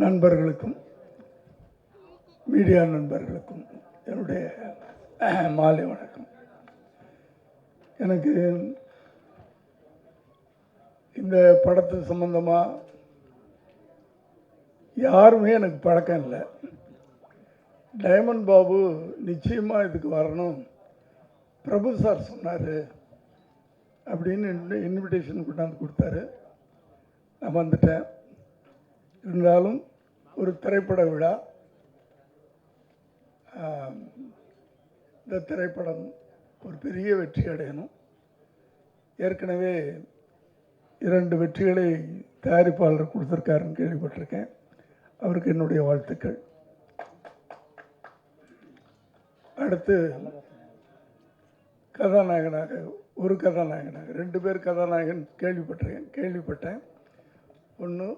நண்பர்களுக்கும் மீடியா நண்பர்களுக்கும் என்னுடைய மாலை வணக்கம். எனக்கு இந்த படத்து சம்பந்தமாக யாருமே எனக்கு பழக்கம் இல்லை. டைமண்ட் பாபு நிச்சயமாக இதுக்கு வரணும். பிரபு சார் சொன்னார் அப்படின்னு இன்விடேஷன் கொண்டாந்து கொடுத்தாரு. நான் வந்துட்டேன். இருந்தாலும் ஒரு திரைப்பட விழா இந்த திரைப்படம் ஒரு பெரிய வெற்றி அடையணும். ஏற்கனவே இரண்டு வெற்றிகளை தயாரிப்பாளர் கொடுத்துருக்காருன்னு கேள்விப்பட்டிருக்கேன். அவருக்கு என்னுடைய வாழ்த்துக்கள். அடுத்து கதாநாயகனாக ஒரு கதாநாயகனாக ரெண்டு பேர் கதாநாயகன் கேள்விப்பட்டிருக்கேன் கேள்விப்பட்டேன். ஒன்று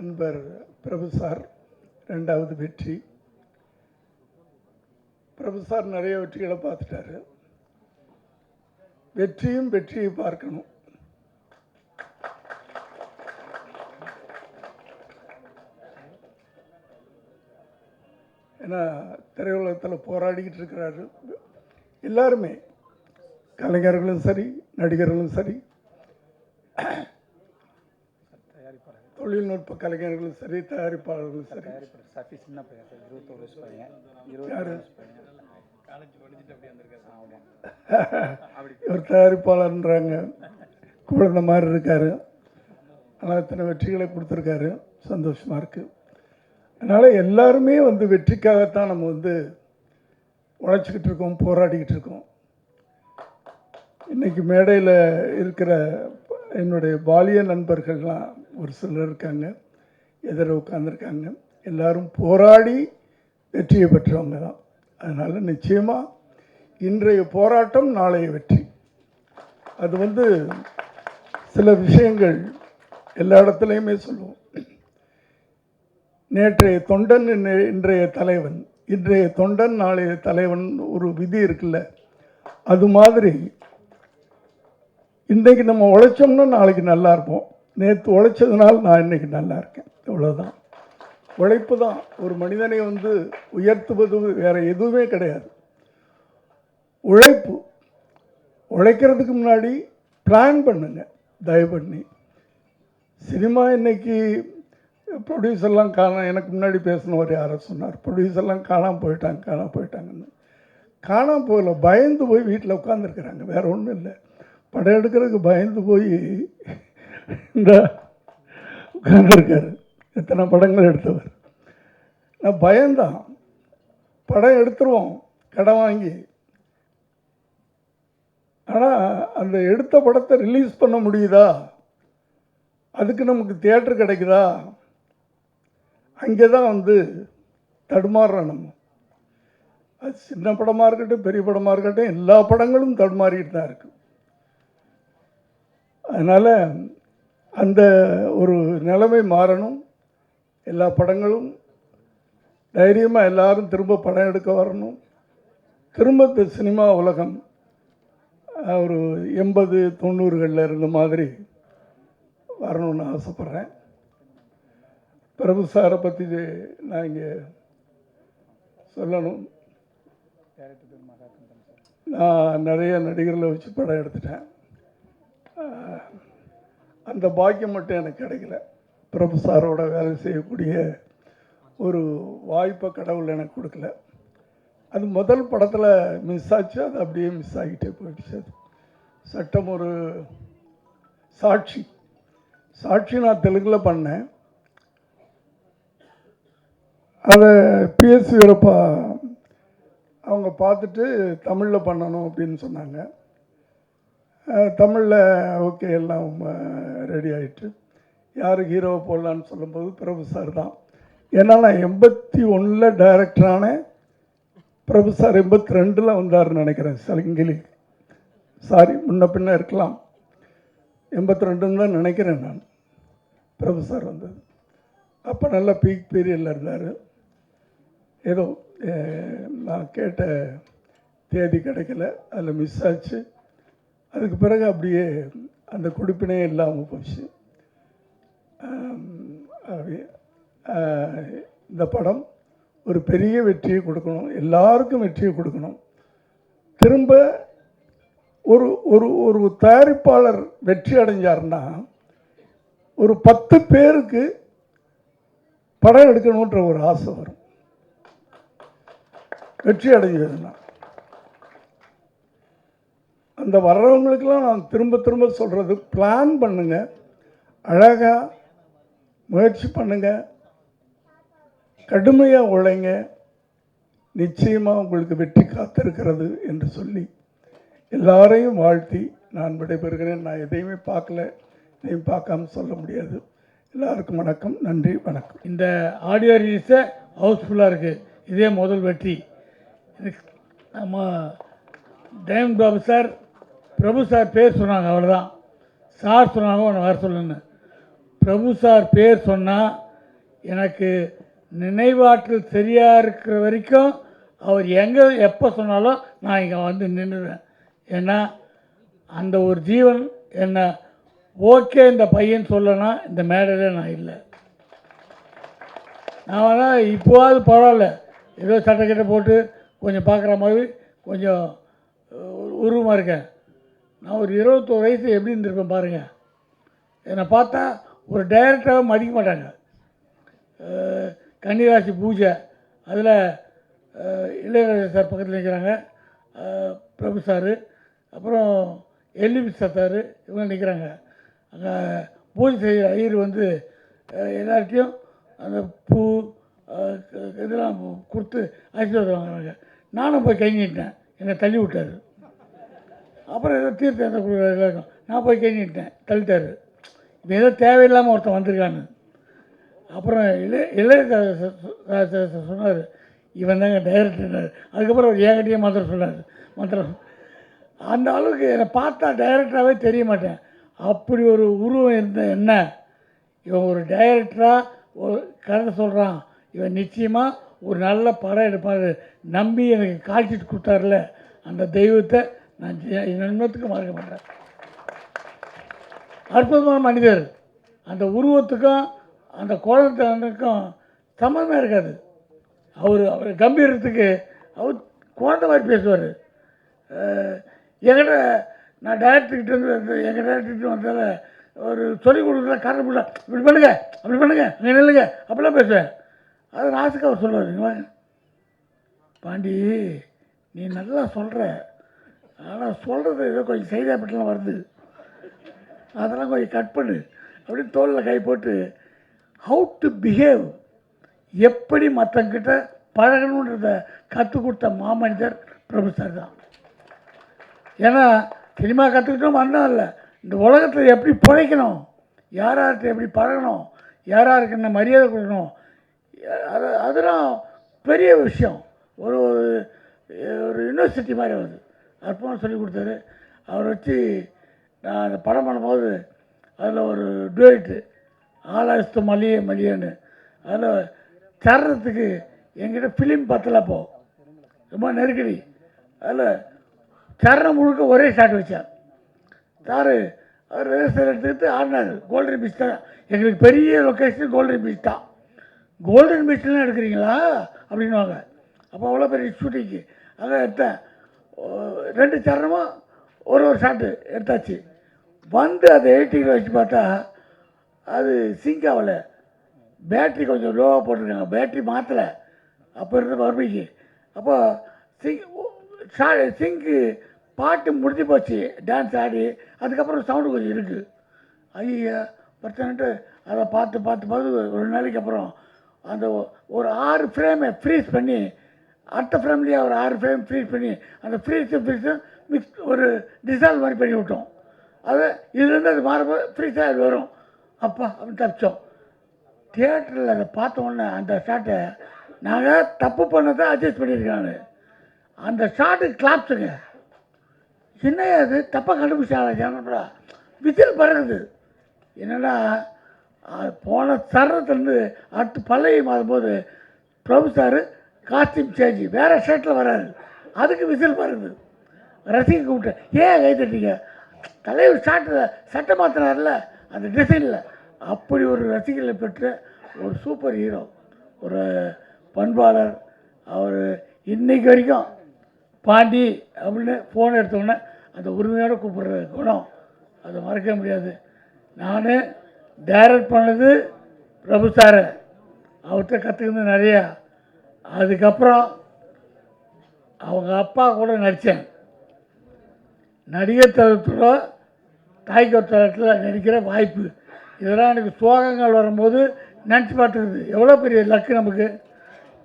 அன்பர் பிரபு சார் ரெண்டாவது வெற்றி. பிரபு சார் நிறைய வெற்றிகளை பார்த்துட்டாரு. வெற்றியும் வெற்றியை பார்க்கணும். ஏன்னா திரையுலகத்தில் போராடிக்கிட்டு இருக்கிறாரு. எல்லாருமே கலைஞர்களும் சரி நடிகர்களும் சரி தொழில்நுட்ப கலைஞர்களும் சரி தயாரிப்பாளர்களும் சரி. சஃபி சின்ன பையன் சார் இருபத்தோரு வயசு பையன் இவர் தயாரிப்பாளர்ன்றாங்க. குழந்த மாதிரி இருக்காரு. ஆனால் இத்தனை வெற்றிகளை கொடுத்துருக்காரு. சந்தோஷமாக இருக்குது அதனால் எல்லாருமே வந்து வெற்றிக்காகத்தான் நம்ம வந்து உழைச்சிக்கிட்டு இருக்கோம் போராடிக்கிட்டு இருக்கோம். இன்னைக்கு மேடையில் இருக்கிற என்னுடைய பாலிய நண்பர்கள்லாம் ஒரு சிலர் இருக்காங்க எதிர உட்காந்துருக்காங்க எல்லாரும் போராடி வெற்றியை பெற்றவங்க தான். அதனால் நிச்சயமாக இன்றைய போராட்டம் நாளைய வெற்றி. அது வந்து சில விஷயங்கள் எல்லா இடத்துலையுமே சொல்லுவோம். நேற்றைய தொண்டன் இன்றைய தலைவன் இன்றைய தொண்டன் நாளைய தலைவன் ஒரு விதி இருக்குல்ல அது மாதிரி இன்றைக்கு நம்ம உழைச்சோம்னா நாளைக்கு நல்லா இருப்போம். நேற்று உழைச்சதுனால நான் இன்னைக்கு நல்லா இருக்கேன். இவ்வளோதான் உழைப்பு தான். ஒரு மனிதனை வந்து உயர்த்துவது வேறு எதுவுமே கிடையாது. உழைப்பு. உழைக்கிறதுக்கு முன்னாடி பிளான் பண்ணுங்க. தயவு பண்ணி. சினிமா இன்னைக்கு ப்ரொடியூசர்லாம் காணாம் எனக்கு முன்னாடி பேசினவர் யாரோ சொன்னார். ப்ரொடியூசர்லாம் காணாமல் போயிட்டாங்க காணாமல் போயிட்டாங்கன்னு. காணாமல் போகல. பயந்து போய் வீட்டில் உட்காந்துருக்குறாங்க வேறு ஒன்றும் இல்லை. படம் எடுக்கிறதுக்கு பயந்து போய் இந்த உட்காந்துருக்காரு எத்தனை படங்கள் எடுத்தவர். நான் பயந்தான். படம் எடுத்துருவோம் கடன் வாங்கி. ஆனால் அந்த எடுத்த படத்தை ரிலீஸ் பண்ண முடியுதா? அதுக்கு நமக்கு தியேட்டர் கிடைக்குதா? அங்கே தான் வந்து தடுமாறுறோம் நம்ம. அது சின்ன படமாக இருக்கட்டும் பெரிய படமாக இருக்கட்டும் எல்லா படங்களும் தடுமாறிட்டு தான் இருக்குது அதனால் அந்த ஒரு நிலைமை மாறணும். எல்லா படங்களும் தைரியமாக எல்லாரும் திரும்ப படம் எடுக்க வரணும். திரும்ப இந்த சினிமா உலகம் ஒரு எண்பது தொண்ணூறுகளில் இருந்த மாதிரி வரணும்னு ஆசைப்பட்றேன். பிரபு சாரை பற்றி நான் இங்கே சொல்லணும். நான் நிறைய நடிகர்களை வச்சு படம் எடுத்துட்டேன். அந்த பாக்கியம் மட்டும் எனக்கு கிடைக்கல. பிரபு சாரோட வேலை செய்யக்கூடிய ஒரு வாய்ப்பை கடவுள் எனக்கு கொடுக்கல. அது முதல் படத்தில் மிஸ் ஆச்சு. அது அப்படியே மிஸ் ஆகிட்டே போயிடுச்சு அது. சட்டம் ஒரு சாட்சி. சாட்சி நான் தெலுங்கில் பண்ணேன். அதை பிஎஸ் வீரப்பா அவங்க பார்த்துட்டு தமிழில் பண்ணணும் அப்படின்னு சொன்னாங்க. தமிழில் ஓகே எல்லாம் ரெடி ஆகிட்டு யார் ஹீரோவை போடலான்னு சொல்லும்போது பிரபு சார் தான். ஏன்னா நான் எண்பத்தி ஒன்றில் டைரக்டரான பிரபு சார் எண்பத்தி ரெண்டில் வந்தாருன்னு நினைக்கிறேன் சலங்கிலி சாரி முன்ன பின்ன இருக்கலாம். எண்பத்தி ரெண்டுன்னு தான் நினைக்கிறேன் நான். பிரபு சார் வந்தது. அப்போ நல்ல பீக் பீரியடில் இருந்தார். ஏதோ நான் கேட்ட தேதி கிடைக்கல அதில் மிஸ் ஆச்சு. அதுக்கு பிறகு அப்படியே அந்த கொடுப்பினே இல்லாமல் போச்சு. இந்த படம் ஒரு பெரிய வெற்றியை கொடுக்கணும். எல்லாருக்கும் வெற்றியை கொடுக்கணும். திரும்ப ஒரு ஒரு ஒரு தயாரிப்பாளர் வெற்றி அடைஞ்சார்னா ஒரு பத்து பேருக்கு படம் எடுக்கணுன்ற ஒரு ஆசை வரும். வெற்றி அடைஞ்சதுன்னா. அந்த வர்றவங்களுக்கெல்லாம் நான் திரும்ப திரும்ப சொல்கிறது பிளான் பண்ணுங்க. அழகாக முயற்சி பண்ணுங்க. கடுமையாக உழைங்க. நிச்சயமாக உங்களுக்கு வெற்றி காத்திருக்கிறது என்று சொல்லி எல்லாரையும் வாழ்த்தி நான் விடைபெறுகிறேன். நான் எதையுமே பார்க்கல எதையும் பார்க்காம சொல்ல முடியாது. எல்லாருக்கும் வணக்கம் நன்றி வணக்கம். இந்த ஆடியோ ரிலீஸை ஹவுஸ்ஃபுல்லாக இருக்குது இதே முதல் வெற்றி. நம்ம time Babu sir Prabhu sir பேர் சொன்னாங்க அவ்வளோதான் சார் சொன்னாங்க உன்னை வர சொல்லுன்னு. பிரபு சார் பேர் சொன்னால் எனக்கு நினைவாற்றல் சரியாக இருக்கிற வரைக்கும் அவர் எங்கே எப்போ சொன்னாலும் நான் இங்கே வந்து நின்றுவேன். ஏன்னா அந்த ஒரு ஜீவன் என்னை ஓகே இந்த பையன் சொல்லனா இந்த மேடையில் நான் இல்லை. நான் வேணால் இப்போவாது பரவாயில்ல. ஏதோ சட்டக்கிட்ட போட்டு கொஞ்சம் பார்க்குற மாதிரி கொஞ்சம் உருவமாக இருக்கேன். நான் ஒரு இருபத்தோரு வயசு எப்படி இருந்திருப்பேன் பாருங்கள் என்னை பார்த்தா ஒரு டைரக்டராக மதிக்க மாட்டாங்க. கன்னிராசி பூஜை அதில் இளையராஜா சார் பக்கத்தில் நிற்கிறாங்க பிரபு சார் அப்புறம் எல்லிபி சார் இவங்க நிற்கிறாங்க அங்கே பூஜை செய்கிற ஐயர் வந்து எல்லார்ட்டையும் அந்த பூ இதெல்லாம் கொடுத்து ஆசீர்வாதம் வாங்குறாங்க. நானும் போய் கை நீட்டினேன். என்னை தள்ளி விட்டார். அப்புறம் ஏதோ தீர்த்தம் எந்த கொடுக்குறது நான் போய் கை தள்ளிட்டார். இப்போ ஏதோ தேவையில்லாமல் ஒருத்தன் வந்திருக்கான்னு. அப்புறம் இளைய இளைய சொன்னார். இவன் தாங்க டைரக்டர் அதுக்கப்புறம் அவர் ஏகட்டியே மந்திரம் சொன்னார். மந்திரம். அந்த அளவுக்கு என்னை பார்த்தா டைரக்டராகவே தெரிய மாட்டேன். அப்படி ஒரு உருவம் இருந்த என்ன? இவன் ஒரு டைரக்டராக ஒரு கதை சொல்கிறான் இவன் நிச்சயமாக ஒரு நல்ல படம் எடுப்பார். நம்பி எனக்கு காட்சிட்டு கொடுத்தாருல. அந்த தெய்வத்தை நான் நன்மத்துக்கு ஜென்மத்துக்கு மறக்க மாட்டேன். அற்புதமான மனிதர். அந்த உருவத்துக்கும் அந்த குழந்தைக்கும் சம்மந்தமே இருக்காது. அவர் அவர் கம்பீரத்துக்கு அவர் குழந்த மாதிரி பேசுவார். என்கிட்ட நான் டேரக்டர்கிட்ட வந்து வந்து எங்கள் டேரக்டர்கிட்ட வந்ததால் ஒரு சொல்லிக் கொடுக்குற காரணம் இல்லை இப்படி பண்ணுங்க அப்படி பண்ணுங்க அங்கே நில்லுங்க அப்படிலாம் பேசுவேன். அது ராசுக்கு அவர் சொல்லுவார் பாண்டி நீ நல்லா சொல்கிற ஆனால் சொல்கிறது ஏதோ கொஞ்சம் செய்தியாப்பட்டெல்லாம் வருது. அதெல்லாம் கொஞ்சம் கட் பண்ணு. அப்படின்னு தோலில் கை போட்டு ஹவு டு பிஹேவ் எப்படி மற்றங்கிட்ட பழகணுன்றத கற்றுக் கொடுத்த மாமனிதர் பிரபு சார் தான். ஏன்னா சினிமா கற்றுக்கிட்டோம் வந்தோம் இல்லை. இந்த உலகத்தில் எப்படி பிழைக்கணும்? யார் யார்கிட்ட எப்படி பழகணும்? யார் யாருக்கு என்ன மரியாதை கொடுக்கணும்? அது அதெல்லாம் பெரிய விஷயம். ஒரு ஒரு ஒரு யூனிவர்சிட்டி மாதிரி வருது. அற்புதமாக சொல்லி கொடுத்தாரு. அவர் வச்சு நான் அந்த படம் பண்ணும்போது அதில் ஒரு டுவேட்டு ஆலாஸ்து மல்லிகை மலியன்னு அதில் தர்றதுக்கு என்கிட்ட ஃபிலிம் பத்தல அப்போ. ரொம்ப நெருக்கடி. அதில் சரணம் முழுக்க ஒரே ஷாட் வச்சார். சார் அவர் ரிஹர்சல் எடுத்துக்கிட்டு ஆடினார். கோல்டன் பீச் தான். எங்களுக்கு பெரிய லொக்கேஷன் கோல்டன் பீச் தான். கோல்டன் பீச்லாம் எடுக்கிறீங்களா? அப்படின்னுவாங்க. அப்போ அவ்வளோ பெரிய ஷூட்டிங்கு அதான் எடுத்தேன். ரெண்டு சரணமும் ஒரு ஒரு ஷாட்டு எடுத்தாச்சு. வந்து அதை எடிட்டிங்கில் வச்சு பார்த்தா அது சிங்க் ஆகலை. பேட்ரி கொஞ்சம் லோவாக போட்டிருக்காங்க. பேட்ரி மாற்றலை அப்போ இருந்த வறுமைக்கு அப்போ சிங் ஷா சிங்க்கு பாட்டு முடிஞ்சு போச்சு. டான்ஸ் ஆடி அதுக்கப்புறம் சவுண்டு கொஞ்சம் இருக்குது ஐயா பிரச்சனைட்டு அதை பார்த்து பார்த்து பார்த்து ஒரு நாளைக்கு அப்புறம் அந்த ஒரு ஆறு ஃப்ரேமை ஃப்ரீஸ் பண்ணி அடுத்த ஃப்ரேம்லேயே ஒரு ஆறு ஃப்ரேம் ஃப்ரீஸ் பண்ணி அந்த ஃப்ரீஸு ஃப்ரீஸும் மிக்ஸ் ஒரு டிசால்வ் மாதிரி பண்ணி விட்டோம். அது இதுலேருந்து அது மாறும்போது ஃப்ரீஸாக அது வரும். அப்பா அப்படின்னு தப்பிச்சோம். தியேட்டரில் அதை பார்த்த உடனே அந்த ஷாட்டை நாங்கள் தப்பு பண்ணதை அட்ஜஸ்ட் பண்ணியிருக்காங்க. அந்த ஷாட்டு கிளாப்ஸுங்க என்ன அது தப்பாக கண்டுபிடிச்சாங்க ஜனப்படா விசில் பறகுது என்னென்னா போன தருணத்துலேருந்து அடுத்து பல்லவி மாறும்போது பிரபு சாரு காஸ்டியூம் சேஞ்ச் வேறு ஷர்ட்டில் வராது. அதுக்கு விசில் வருது ரசிக கூப்பிட்டு ஏன் கை தட்டிங்க? தலைவர் ஷாட்டில் சட்டை மாற்றினார்ல அந்த டிசைனில் அப்படி ஒரு ரசிகர்களை பெற்ற ஒரு சூப்பர் ஹீரோ ஒரு பண்பாளர் அவர் இன்னைக்கு வரைக்கும் பாண்டி அப்படின்னு ஃபோன் எடுத்தோடனே அந்த உரிமையோடு கூப்பிடுற குணம் அதை மறக்க முடியாது. நான் டைரக்ட் பண்ணது பிரபு சாரை அவர்கிட்ட கற்றுக்கிறது நிறையா. அதுக்கப்புறம் அவங்க அப்பா கூட நடித்தேன். நடிகர் தளத்தோட தாய்க்கர் தளத்தில் நடிக்கிற வாய்ப்பு. இதெல்லாம் எனக்கு சோகங்கள் வரும்போது நினச்சி பார்த்துக்குது. எவ்வளோ பெரிய லக்கு நமக்கு.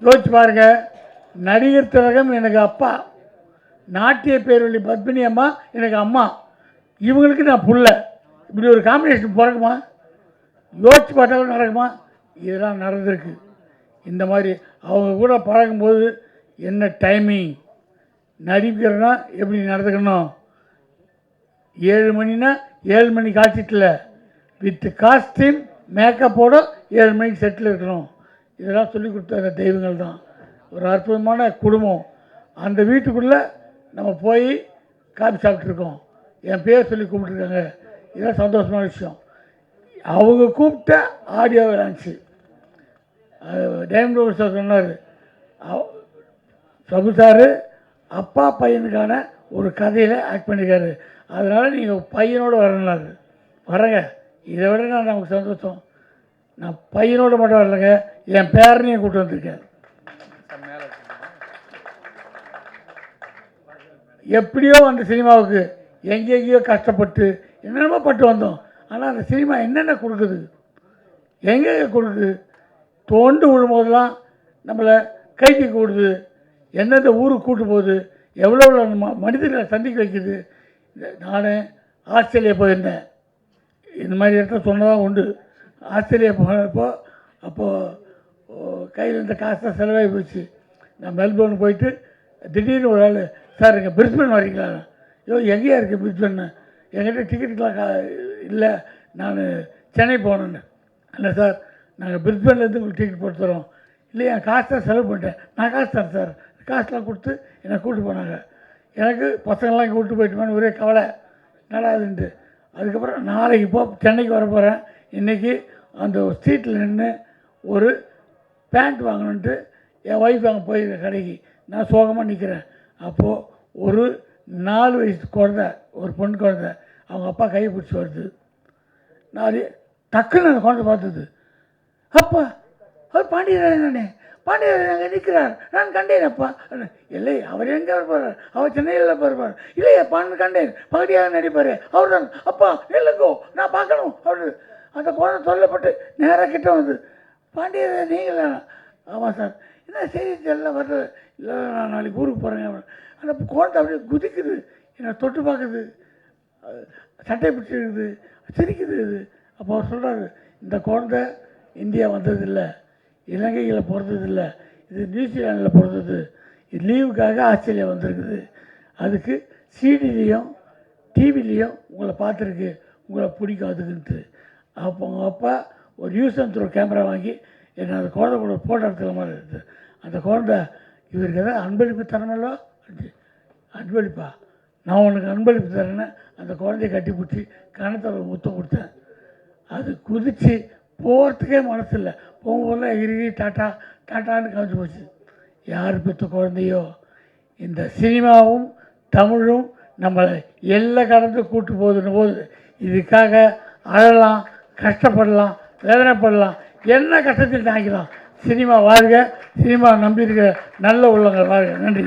யோசிச்சு பாருங்க. நடிகர் திலகம் எனக்கு அப்பா. நாட்டிய பேரொழி பத்மினி அம்மா எனக்கு அம்மா. இவங்களுக்கு நான் புள்ள. இப்படி ஒரு காம்பினேஷன் பிறக்குமா யோசிச்சு பார்த்தாலும் நடக்குமா? இதெல்லாம் நடந்திருக்கு. இந்த மாதிரி அவங்க கூட பழகும்போது என்ன டைமிங் நடிக்கிறனா எப்படி நடந்துக்கணும்? ஏழு மணினா ஏழு மணி காட்சிட்டில் வித் காஸ்டியூம் மேக்கப்போட ஏழு மணிக்கு செட்டில் இருக்கணும். இதெல்லாம் சொல்லி கொடுத்த அந்த தெய்வங்கள் தான். ஒரு அற்புதமான குடும்பம். அந்த வீட்டுக்குள்ளே நம்ம போய் காப்பி சாப்பிட்ருக்கோம் என் பேர் சொல்லி கூப்பிட்ருக்காங்க இதெல்லாம் சந்தோஷமான விஷயம். அவங்க கூப்பிட்ட ஆடியோ லான்ச்சு டைம் சார் சொன்னார். பிரபு சார் அப்பா பையனுக்கான ஒரு கதையில் ஆக்ட் பண்ணியிருக்காரு அதனால் நீங்கள் பையனோடு வரணுன்னாரு வரேங்க. இதை விட நான் நமக்கு சந்தோஷம். நான் பையனோடு மட்டும் வரலைங்க. என் பேரனையும் கூப்பிட்டு வந்திருக்கேன். மேலே எப்படியோ அந்த சினிமாவுக்கு எங்கெங்கேயோ கஷ்டப்பட்டு என்னென்னமோ பட்டு வந்தோம். ஆனால் அந்த சினிமா என்னென்ன கொடுக்குது? எங்கெங்க கொடுக்குது? தோண்டு விழும்போதெல்லாம் நம்மளை கைக்கு கூடுது. எந்தெந்த ஊருக்கு கூட்டு போகுது. எவ்வளோ எவ்வளோ ம மனிதர்களை சந்திக்க வைக்குது. நான் ஆஸ்திரேலியா போயிருந்தேன். இந்த மாதிரி இடத்துல சொன்னதாக உண்டு. ஆஸ்திரேலியா போனப்போ அப்போது கையில் இருந்த காசு தான் செலவாகி போச்சு. நான் மெல்போர்ன் போயிட்டு திடீர்னு ஒரு ஆள் சார் இங்கே பிரிஸ்பன் வரீங்களா? ஐயோ எங்கேயா இருக்குது பிரிஸ்பன் என்கிட்ட டிக்கெட்டுக்கெலாம் கா இல்லை. நான் சென்னை போனேன்னு. இல்லை சார்? நாங்கள் பிரிஸ்பேன்லேருந்து உங்களுக்கு டிக்கெட் போட்டு தரோம். இல்லை என் காசு தான் செலவு பண்ணிட்டேன். நான் காசு தரேன் சார். காசுலாம் கொடுத்து என்னை கூப்பிட்டு போனாங்க. எனக்கு பசங்கள்லாம் இங்கே கூப்பிட்டு போயிட்டுமான்னு ஒரே கவலை. நடாதுன்ட்டு அதுக்கப்புறம் நாளைக்கு போ சென்னைக்கு வர போகிறேன் இன்றைக்கி அந்த ஸ்ட்ரீட்டில் நின்று ஒரு பேண்ட் வாங்கணுன்ட்டு என் ஒய்ஃப் அங்கே போயிருக்க கடைக்கு. நான் சோகமாக நிற்கிறேன் அப்போது ஒரு நாலு வயசு குழந்த ஒரு பொண்ணு குழந்த அவங்க அப்பா கை பிடிச்சி வருது. நான் டக்குன்னு அந்த குழந்தை பார்த்தது. அப்பா அவர் பாண்டியராஜன் தானே பாண்டியராஜன் அங்கே நிற்கிறார். நான் கண்டேன் அப்பா. இல்லை அவர் எங்கே வருவார் அவர் சென்னையில் வருவார் இல்லையே பாண்டு கண்டேன். பகுதியாக நடிப்பார். அவர் தான் அப்பா இல்லைங்கோ நான் பார்க்கணும். அவர் அந்த குழந்தை சொல்லப்பட்டு நேராக கிட்ட வந்து பாண்டியராஜன் நீங்களா? ஆமாம் சார். என்ன செய்தி தெரியல வர்றது இல்லை நான் நாளைக்கு ஊருக்கு போகிறேங்க அந்த குழந்தை அப்படியே குதிக்குது. என்னை தொட்டு பார்க்குது. சட்டை பிடிச்சிருக்குது. சிரிக்குது இது. அப்போ அவர் சொல்கிறாரு இந்த குழந்தை இந்தியா வந்ததில்லை இலங்கையில் பிறந்ததில்லை இது நியூசிலாண்டில் பிறந்தது. இது லீவுக்காக ஆஸ்திரேலியா வந்திருக்குது. அதுக்கு சீடிலையும் டிவிலையும் உங்களை பார்த்துருக்கு. உங்களை பிடிக்கும் அதுக்குன்ட்டு. அப்போ அவங்க அப்பா ஒரு யூஸ் அண்ட் த்ரோ கேமரா வாங்கி என்னை அந்த குழந்தை கூட ஃபோட்டோ எடுத்துக்கிற மாதிரி இருக்குது அந்த குழந்தை இவருக்கு எதாவது அன்பளிப்பு தரணும்லோ? அன்பளிப்பா? நான் உனக்கு அன்பளிப்பு தரேன்னு அந்த குழந்தைய கட்டி பிடிச்சி கணத்தில் முத்தம் கொடுத்தேன். அது குதித்து போகிறதுக்கே மனசு இல்லை போகும்போதெல்லாம் எகிரி டாட்டா டாட்டான்னு காமிச்சு போச்சு. யார் பெற்ற குழந்தையோ? இந்த சினிமாவும் தமிழும் நம்மளை எல்லை கடந்து கூட்டு போதுன்னு போது இதுக்காக அழலாம் கஷ்டப்படலாம் வேதனைப்படலாம் என்ன கஷ்டத்தில் தாங்கிக்கலாம். சினிமா வாழ்க சினிமா நம்பியிருக்கிற நல்ல உள்ளங்கள் வாழ்க. நன்றி.